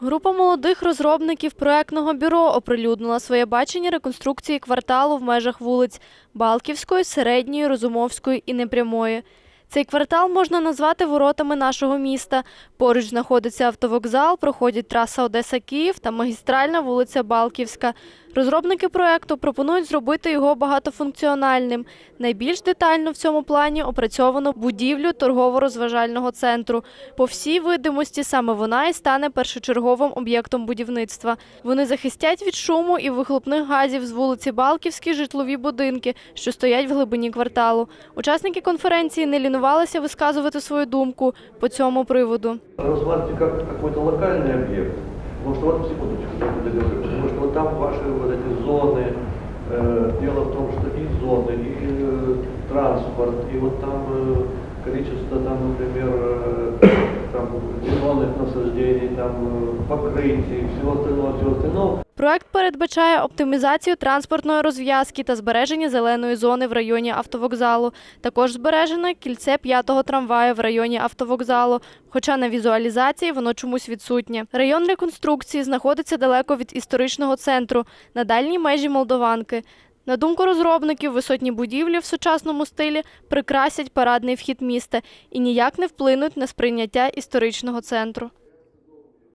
Група молодих розробників проектного бюро оприлюднила своє бачення реконструкції кварталу в межах вулиць Балківської, Середньої, Розумовської і Непрямої. Цей квартал можна назвати воротами нашого міста. Поруч знаходиться автовокзал, проходять траса Одеса-Київ та магістральна вулиця Балківська. Розробники проекту пропонують зробити його багатофункціональним. Найбільш детально в цьому плані опрацьовано будівлю торгово-розважального центру. По всій видимості саме вона і стане першочерговим об'єктом будівництва. Вони захистять від шуму і вихлопних газів з вулиці Балківські житлові будинки, що стоять в глибині кварталу. Учасники конференції не лінувалися висказувати свою думку по цьому приводу. Рассматривайте как какой-то локальный объект. Потому что вот секундочку, я буду говорить, потому что вот там ваши вот эти зоны, э, дело в том, что и зоны, и э, транспорт, и вот там э, количество там, например, э, там зеленых насаждений, там э, покрытий, всего остального, всего остального. Проект передбачає оптимізацію транспортної розв'язки та збереження зеленої зони в районі автовокзалу. Також збережене кільце п'ятого трамваю в районі автовокзалу, хоча на візуалізації воно чомусь відсутнє. Район реконструкції знаходиться далеко від історичного центру, на дальній межі Молдованки. На думку розробників, висотні будівлі в сучасному стилі прикрасять парадний вхід міста і ніяк не вплинуть на сприйняття історичного центру.